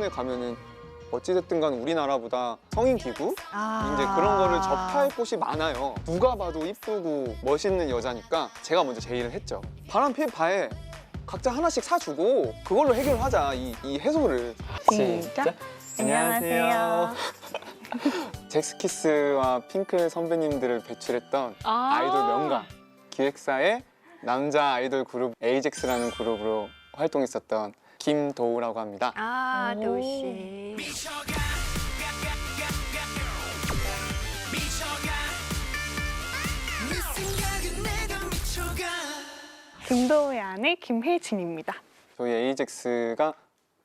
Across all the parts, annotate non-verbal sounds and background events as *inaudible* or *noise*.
일본에 가면은 어찌됐든 간 우리나라보다 성인 기구 아. 이제 그런 거를 접할 곳이 많아요. 누가 봐도 이쁘고 멋있는 여자니까 제가 먼저 제의를 했죠. 바람 필 바에 각자 하나씩 사주고 그걸로 해결하자 이, 이 해소를. 시작. 안녕하세요. *laughs* 잭스키스와 핑클 선배님들을 배출했던 아. 아이돌 명가 기획사의 남자 아이돌 그룹 에이젝스라는 그룹으로 활동했었던 김도우라고 합니다. 아, 오. 도시. 김도우의 아내 김혜진입니다. 저희 에이젝스가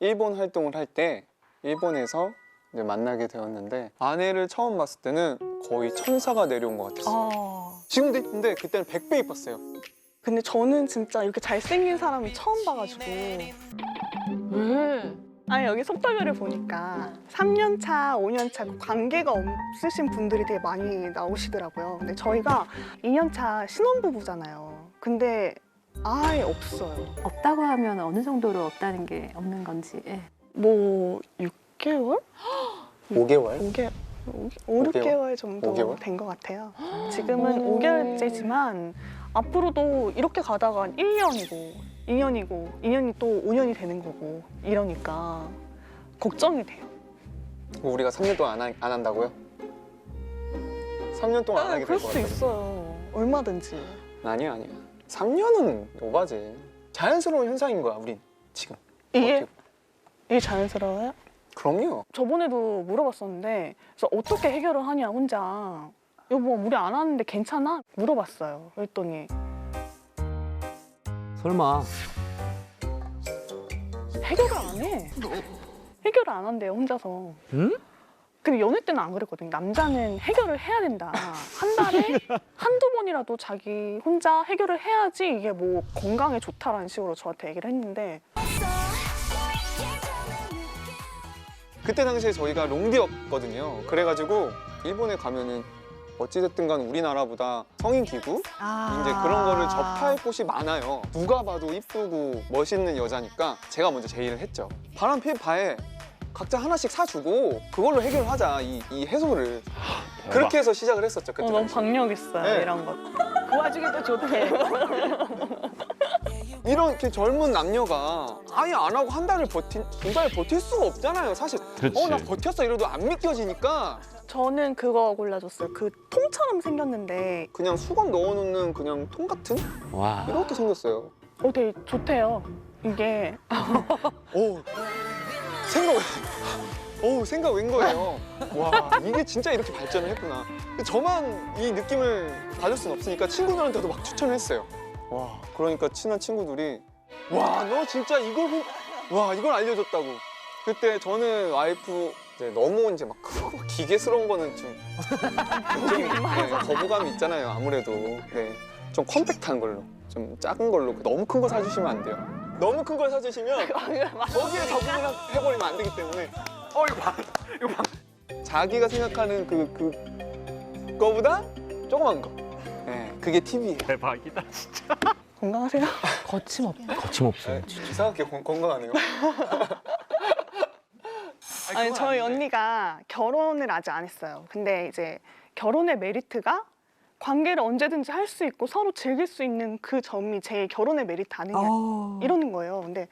일본 활동을 할 때 일본에서 이제 만나게 되었는데 아내를 처음 봤을 때는 거의 천사가 내려온 것 같았어요. 아. 지금 근데 그때는 100배 이뻤어요. 근데 저는 진짜 이렇게 잘생긴 사람을 처음 봐가지고 왜? 아니 여기 속터뷰를 보니까 3년 차, 5년 차 관계가 없으신 분들이 되게 많이 나오시더라고요. 근데 저희가 2년 차 신혼부부잖아요. 근데 아예 없어요. 없다고 하면 어느 정도로 없다는 게 없는 건지. 예. 뭐 6개월? 5개월? 5개 5, 6개월 정도 5개월? 된 것 같아요. *gasps* 지금은 5개월째지만 앞으로도 이렇게 가다가 1년이고 2년이고 2년이 또 5년이 되는 거고 이러니까 걱정이 돼요. 우리가 3년 동안 안, 하- 안 한다고요? 3년 동안 안 하게 아, 그럴 될것 같아요. 있어요. 얼마든지. 아니야 아니야. 3년은 오바지. 자연스러운 현상인 거야 우린 지금. 이게 이게 자연스러워요? 그럼요. 저번에도 물어봤었는데 그래서 어떻게 해결을 하냐 혼자 여보 우리 안 하는데 괜찮아? 물어봤어요. 그랬더니 설마 해결을 안 해. 해결을 안 한대요 혼자서. 응? 근데 연애 때는 안 그랬거든요. 남자는 해결을 해야 된다. 한 달에 한두 번이라도 자기 혼자 해결을 해야지 이게 뭐 건강에 좋다라는 식으로 저한테 얘기를 했는데 그때 당시에 저희가 롱디였거든요. 그래가지고 일본에 가면은 어찌됐든 간 우리나라보다 성인 기구 이제 그런 거를 접할 곳이 많아요. 누가 봐도 이쁘고 멋있는 여자니까 제가 먼저 제의를 했죠. 바람 필 바에 각자 하나씩 사주고 그걸로 해결하자 이, 이 해소를 그렇게 해서 시작을 했었죠. 그때 어, 너무. 박력 있어요 네. 이런 것. *laughs* 그 와중에도 좋대. *laughs* 이렇게 젊은 남녀가 아예 안 하고 한 달을 버틴 두 달 버틸 수가 없잖아요. 사실. 어 나 버텼어 이래도 안 믿겨지니까 저는 그거 골라줬어요. 그 통처럼 생겼는데 그냥 수건 넣어놓는 그냥 통 같은 와 이렇게 생겼어요. 어 되게 좋대요. 이게 *laughs* 오 생각 오 생각 웬 거예요. 와 이게 진짜 이렇게 발전을 했구나. 근데 저만 이 느낌을 받을 순 없으니까 친구들한테도 막 추천을 했어요. 와 그러니까 친한 친구들이 와 너 진짜 이걸 본- 와 이걸 알려줬다고. 그때 저는 와이프 이제 너무 이제 막 크고 기계스러운 거는 좀, 좀 *laughs* 네, 거부감이 있잖아요. 아무래도. 네, 좀 컴팩트한 걸로. 좀 작은 걸로. 너무 큰 거 사주시면 안 돼요. 너무 큰 걸 사주시면 *laughs* 거기에 적응을 해버리면 안 되기 때문에. 어 이거 봐. 이거 봐. 자기가 생각하는 그 그 거보다 조그만 거. 네, 그게 팁이에요. 대박이다 건강하세요. *laughs* 거침없다. 거침없어 네, 이상하게 건, 건강하네요 아니 저희 언니가 결혼을 아직 안 했어요. 근데 이제 결혼의 메리트가 관계를 언제든지 할 수 있고 서로 즐길 수 있는 그 점이 제 결혼의 메리트 아니냐 이러는 거예요. 근데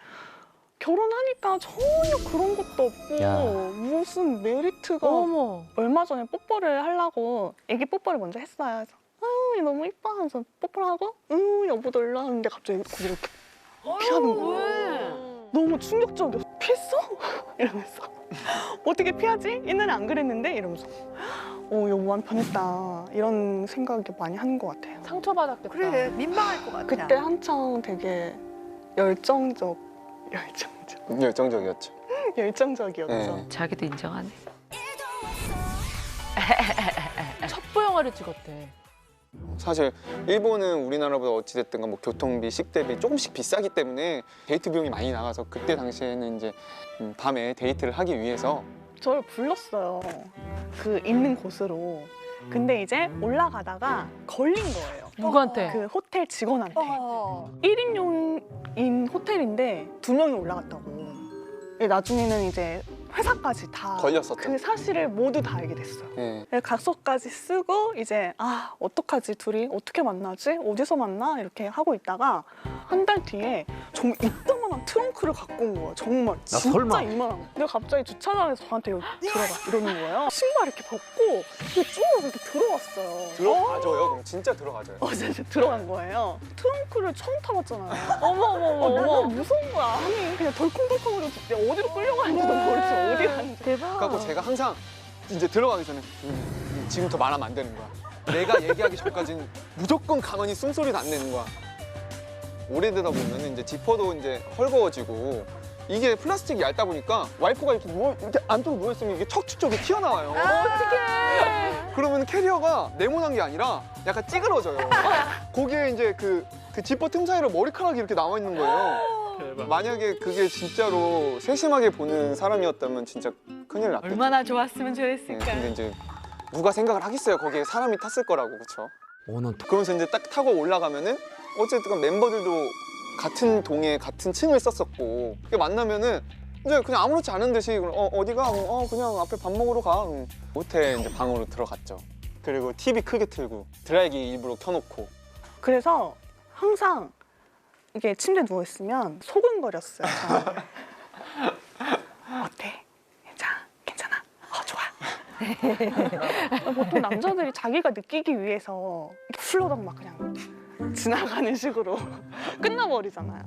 결혼하니까 전혀 그런 것도 없고 야. 무슨 메리트가 어머. 얼마 전에 뽀뽀를 하려고 애기 뽀뽀를 먼저 했어요. 그래서 아유 너무 이뻐 하면서 뽀뽀를 하고 음 여보도 일로 하는데 갑자기 이렇게 피하는 거예요. 너무 충격적이었어. 피했어? *laughs* 이러면서 어떻게 피하지? 옛날에 안 그랬는데 이러면서 어 여보 많이 변했다 이런 생각이 많이 하는 것 같아요. 상처받았겠다. 그래 민망할 것 같아. 그때 한창 되게 열정적 *laughs* 열정적 열정적이었죠 *laughs* 열정적이었죠. 네. 자기도 인정하네. 첩보 영화를 찍었대. 사실 일본은 우리나라보다 어찌됐든 간뭐 교통비, 식대비 조금씩 비싸기 때문에 데이트 비용이 많이 나가서 그때 당시에는 이제 음, 밤에 데이트를 하기 위해서 저를 불렀어요. 그 있는 곳으로. 근데 이제 올라가다가 걸린 거예요. 누구한테? 그 호텔 직원한테. 어. 1인용인 호텔인데 두 명이 올라갔다고. 나중에는 이제 회사까지 다 걸렸었죠. 그 사실을 모두 다 알게 됐어요. 예. 네, 각서까지 쓰고 이제 아 어떡하지 둘이 어떻게 만나지 어디서 만나 이렇게 하고 있다가 한 달 뒤에 정말 이따만한 트렁크를 갖고 온 거예요 정말 진짜 설마. 이만한 근데 갑자기 주차장에서 저한테 여기 들어가 이러는 거예요 신발 이렇게 벗고 이렇게 쭉 이렇게 들어왔어요 들어가줘요. 그럼 진짜 들어가줘요. 어, 진짜 들어간 거예요. 트렁크를 처음 타봤잖아요. 어머, 어머, 어머, 너무 무서운 거야. 아니, 그냥 덜컹덜컹거리고 내가 어디로 끌려가는지도 모르지, 어디 가는지. 대박. 그래갖고 제가 항상 이제 들어가기 전에 음, 지금부터 말하면 안 되는 거야. 내가 얘기하기 전까지는 무조건 가만히 숨소리도 안 내는 거야. 오래 되다 보면 이제 지퍼도 이제 헐거워지고 이게 플라스틱이 얇다 보니까 와이프가 이렇게 누워 이렇게 안쪽으로 누워 있으면 이게 척추 쪽이 튀어나와요. 어떡해. 그러면 캐리어가 네모난 게 아니라 약간 찌그러져요. 거기에 이제 그, 그 지퍼 틈 사이로 머리카락이 이렇게 나와 있는 거예요. 만약에 그게 진짜로 세심하게 보는 사람이었다면 진짜 큰일 났겠죠. 얼마나 좋았으면 네, 좋았을까. 근데 이제 누가 생각을 하겠어요. 거기에 사람이 탔을 거라고 그렇죠. 오는 그러면서 이제 딱 타고 올라가면은 어쨌든 멤버들도 같은 동에 같은 층을 썼었고 이렇게 만나면은 이제 그냥 아무렇지 않은 듯이 어, 어디가 어 그냥 앞에 밥 먹으러 가 음. 호텔 이제 방으로 들어갔죠. 그리고 TV 크게 틀고 드라이기 일부러 켜놓고 그래서 항상 이게 침대 누워 있으면 소근거렸어요. 저는. *laughs* 어때? 괜찮아? 괜찮아? 어, 좋아. *laughs* 보통 남자들이 자기가 느끼기 위해서 이렇게 훌러덩 막 그냥 지나가는 식으로 *laughs* 끝나버리잖아요.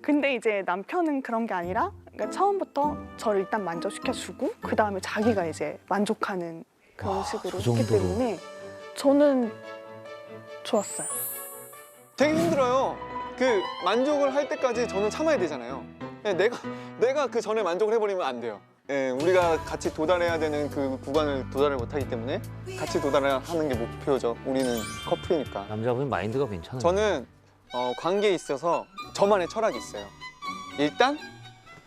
근데 이제 남편은 그런 게 아니라 그러니까 처음부터 저를 일단 만족시켜주고 그 다음에 자기가 이제 만족하는 그런 와, 식으로 저 했기. 때문에 저는 좋았어요. 되게 힘들어요. 그 만족을 할 때까지 저는 참아야 되잖아요. 예, 내가 내가 그 전에 만족을 해버리면 안 돼요. 예, 우리가 같이 도달해야 되는 그 구간을 도달을 못하기 때문에 같이 도달하는 게 목표죠. 우리는 커플이니까. 남자분 마인드가 괜찮아요. 저는 어, 관계에 있어서 저만의 철학이 있어요. 일단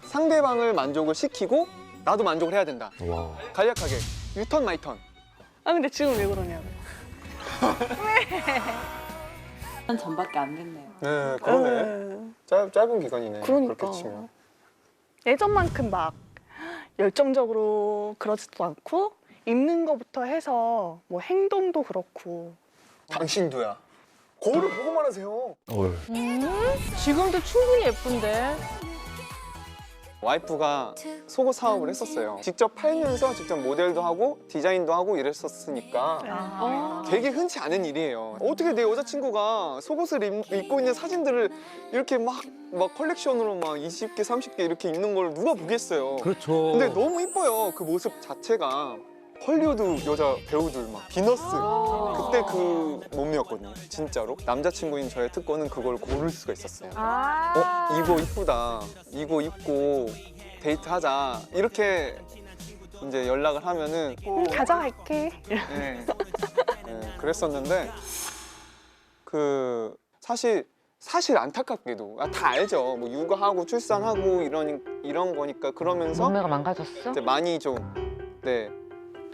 상대방을 만족을 시키고 나도 만족을 해야 된다. 와. 간략하게 유턴 마이턴. 아 근데 지금 왜 그러냐고. *laughs* 한 전밖에 안 됐네요. 네, 네. 짧, 짧은 기간이네. 그러니까 그렇게 치면. 예전만큼 막 열정적으로 그러지도 않고 입는 것부터 해서 뭐 행동도 그렇고 당신도야. 거울을 보고만 하세요. 얼. 지금도 충분히 예쁜데. 와이프가 속옷 사업을 했었어요. 직접 팔면서 직접 모델도 하고 디자인도 하고 이랬었으니까 아. 되게 흔치 않은 일이에요. 어떻게 내 여자친구가 속옷을 입, 입고 있는 사진들을 이렇게 막, 막 컬렉션으로 막 20개, 30개 이렇게 입는 걸 누가 보겠어요. 그렇죠. 근데 너무 이뻐요. 그 모습 자체가. 헐리우드 여자 배우들 막 비너스 그때 그 몸이었거든요. 진짜로 남자친구인 저의 특권은 그걸 고를 수가 있었어요. 아. 어 이거 이쁘다 이거 입고 데이트하자 이렇게 이제 연락을 하면은 음, 가져갈게. 네. 네, 그랬었는데 그 사실 사실 안타깝게도 아, 다 알죠 뭐 육아하고 출산하고 이런 이런 거니까 그러면서 몸매가 망가졌어? 이제 많이 좀 네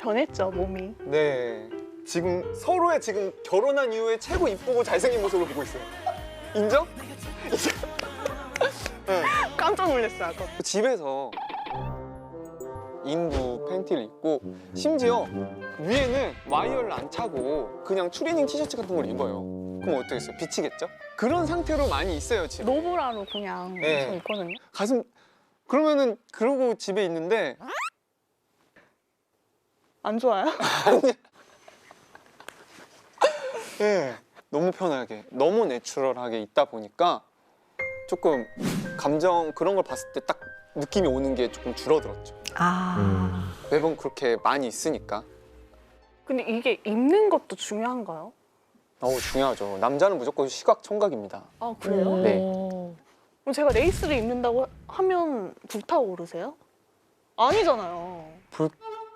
변했죠 몸이. 네. 지금 서로의 지금 결혼한 이후에 최고 이쁘고 잘생긴 모습을 보고 있어요. 인정? *laughs* 네. 깜짝 놀랐어요 아까. 집에서 인부 팬티를 입고 심지어 위에는 와이어를 안 차고 그냥 추리닝 티셔츠 같은 걸 입어요. 그럼 어떻겠어요? 비치겠죠? 그런 상태로 많이 있어요 지금. 노브라로 그냥 네. 저 있거든요. 가슴 그러면은 그러고 집에 있는데 안 좋아요? *laughs* 예, 너무 편하게, 너무 내추럴하게 있다 보니까 조금 감정 그런 걸 봤을 때 딱 느낌이 오는 게 조금 줄어들었죠. 아. 음. 매번 그렇게 많이 있으니까. 근데 이게 입는 것도 중요한가요? 어우 중요하죠. 남자는 무조건 시각 청각입니다. 아 그래요? 네. 그럼 제가 레이스를 입는다고 하면 불타오르세요? 아니잖아요.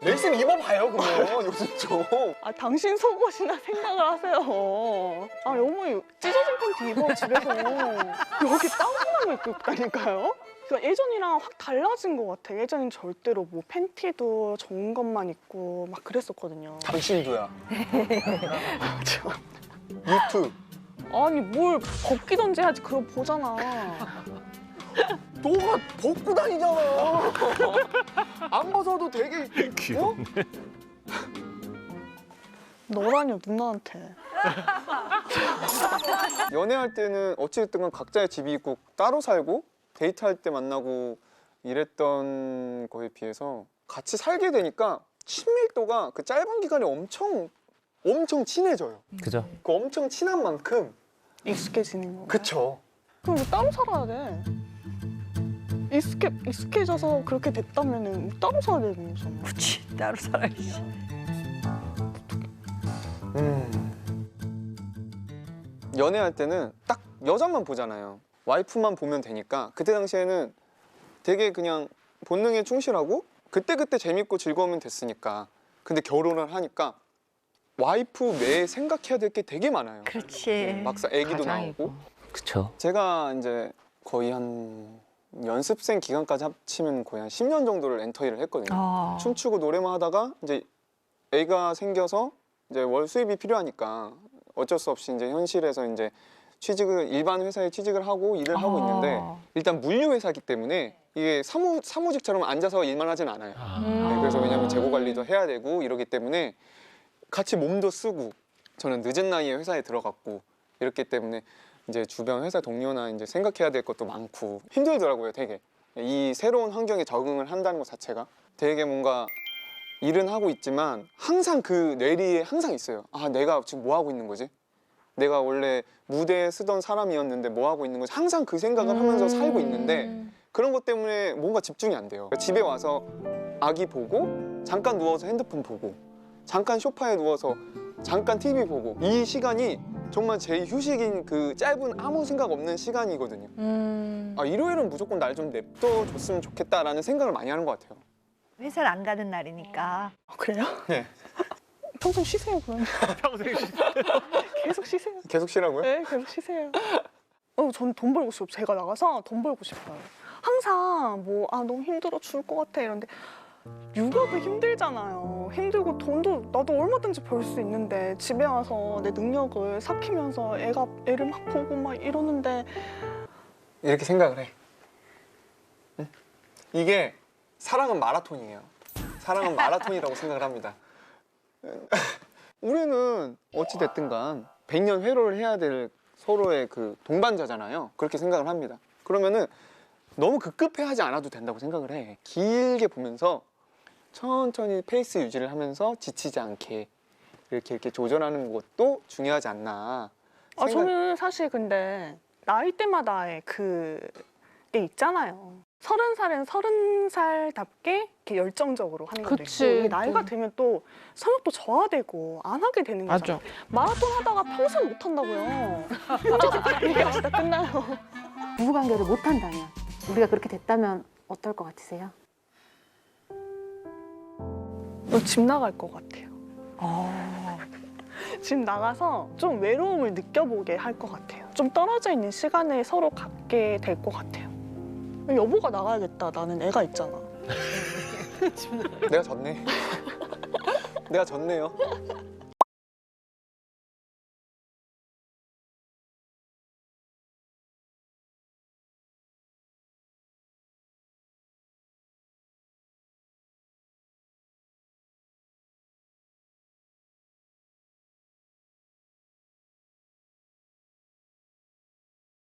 레이스는 입어봐요 그러면 *laughs* 요즘 좀. 아 당신 속옷이나 생각을 하세요. 아 여보 찢어진 팬티 입어 집에서 여기 거 입고 있다니까요. 그러니까 예전이랑 확 달라진 것 같아. 예전엔 절대로 뭐 팬티도 좋은 것만 입고 막 그랬었거든요. 당신도야. 유튜브. 아니 뭘 벗기던지 해야지 그거 보잖아. 너가 벗고 다니잖아. *laughs* 안 벗어도 되게 어? 너라뇨 누나한테. *laughs* 연애할 때는 어찌됐든 간 각자의 집이 있고 따로 살고 데이트할 때 만나고 이랬던 거에 비해서 같이 살게 되니까 친밀도가 그 짧은 기간에 엄청 엄청 친해져요. 그죠? 그 엄청 친한 만큼 익숙해지는 거. 그쵸. 그럼 왜 따로 살아야 돼? 익숙해 익숙해져서 그렇게 됐다면은 따로 살아야 되는 거잖아. 그치 따로 살아야지. 음. 연애할 때는 딱 여자만 보잖아요. 와이프만 보면 되니까 그때 당시에는 되게 그냥 본능에 충실하고 그때그때 재밌고 즐거우면 됐으니까 근데 결혼을 하니까 와이프 매 생각해야 될 게 되게 많아요. 그렇지. 막상 애기도 가장이고. 나오고 그쵸. 제가 이제 거의 한 연습생 기간까지 합치면 거의 한 10년 정도를 엔터리를 했거든요. 어. 춤추고 노래만 하다가 이제 애가 생겨서 이제 월 수입이 필요하니까 어쩔 수 없이 이제 현실에서 이제 취직을 일반 회사에 취직을 하고 일을 하고 있는데 어. 일단 물류 회사기 때문에 이게 사무 사무직처럼 앉아서 일만 하진 않아요. 음. 네, 그래서 왜냐면 재고 관리도 해야 되고 이러기 때문에 같이 몸도 쓰고 저는 늦은 나이에 회사에 들어갔고 이렇기 때문에 이제 주변 회사 동료나 이제 생각해야 될 것도 많고 힘들더라고요, 되게. 이 새로운 환경에 적응을 한다는 것 자체가 되게 뭔가 일은 하고 있지만 항상 그 뇌리에 항상 있어요. 아, 내가 지금 뭐 하고 있는 거지? 내가 원래 무대에 쓰던 사람이었는데 뭐 하고 있는 거지? 항상 그 생각을 하면서 살고 있는데 그런 것 때문에 뭔가 집중이 안 돼요. 집에 와서 아기 보고 잠깐 누워서 핸드폰 보고 잠깐 소파에 누워서 잠깐 TV 보고 이 시간이 정말 제 휴식인 그 짧은 아무 생각 없는 시간이거든요. 음. 아 일요일은 무조건 날 좀 냅둬 줬으면 좋겠다라는 생각을 많이 하는 것 같아요. 회사를 안 가는 날이니까 아, 그래요? 네. *laughs* 평생 쉬세요 그러면. *laughs* 평생 *laughs* 계속 쉬세요. 계속 쉬라고요? 네, 계속 쉬세요. 어, 전돈 벌고 싶어요. 제가 나가서 돈 벌고 싶어요. 항상 뭐, 아, 너무 힘들어 죽을 것 같아. 이런데 육아도 힘들잖아요. 힘들고 돈도 나도 얼마든지 벌 수 있는데 집에 와서 내 능력을 삭히면서 애가 애를 막 보고 막 이러는데 이렇게 생각을 해. 응? 이게 사랑은 마라톤이에요. 사랑은 마라톤이라고 생각을 합니다. 우리는 어찌 됐든 간 100년 회로를 해야 될 서로의 그 동반자잖아요. 그렇게 생각을 합니다. 그러면은 너무 급급해 하지 않아도 된다고 생각을 해. 길게 보면서 천천히 페이스 유지를 하면서 지치지 않게 이렇게 이렇게 조절하는 것도 중요하지 않나. 아, 생각- 저는 사실 근데 나이대마다의 그게 있잖아요. 서른 살은 서른 살답게 이렇게 열정적으로 하는 것도 그치, 있고 나이가 또. 되면 또 성욕도 저하되고 안 하게 되는 거죠. 마라톤 하다가 평생 못 한다고요. *laughs* 얘기하시다 끝나요. 부부관계를 못 한다면 우리가 그렇게 됐다면 어떨 것 같으세요? 집 나갈 것 같아요. 어. *laughs* 집 나가서 좀 외로움을 느껴보게 할 것 같아요. 좀 떨어져 있는 시간을 서로 갖게 될 것 같아요. 여보가 나가야겠다. 나는 애가 있잖아. *laughs* 내가 졌네. 내가 졌네요.